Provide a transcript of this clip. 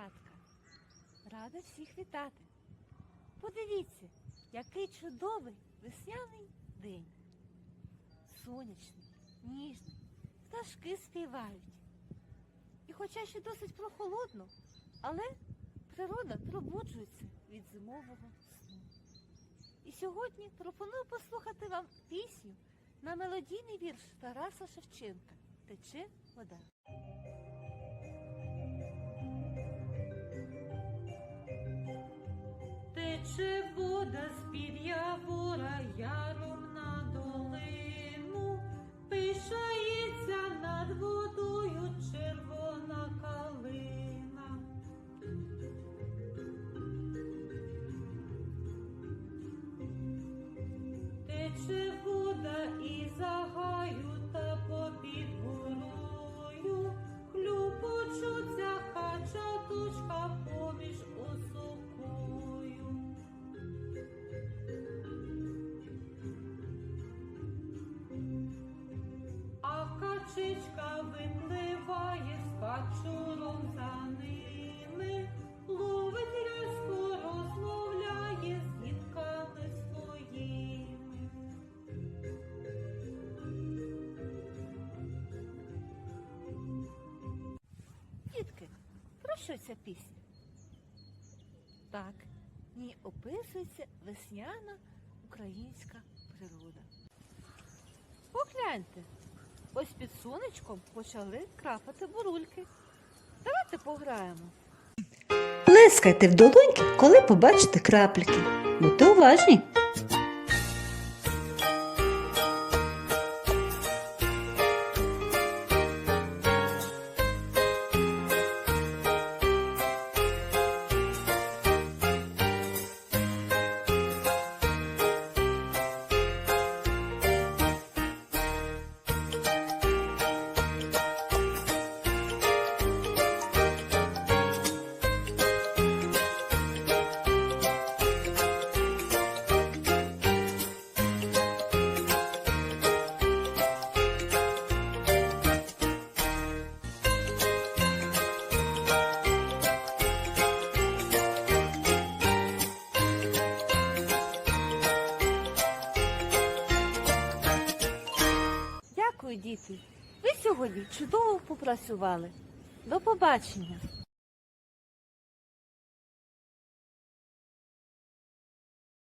дівчатка, рада всіх вітати. Подивіться, який чудовий весняний день. Сонячний, ніжний, пташки співають. І хоча ще досить прохолодно, але природа пробуджується від зимового сну. І сьогодні пропоную послухати вам пісню на мелодійний вірш Тараса Шевченка Тече вода. Тече вода з-під явора яром на долину, пишається над водою червона калина. Тече вода качечка випливає з качуром за ними, ловить рязко, розмовляє з дітками своїми. Дітки, про що ця пісня? Так, в ній описується весняна українська природа. Погляньте, ось під сонечком почали крапати бурульки. Давайте пограємо. Плескайте в долоньки, коли побачите крапліки. Будьте уважні. Дякую, діти. Ви сьогодні чудово попрацювали. До побачення.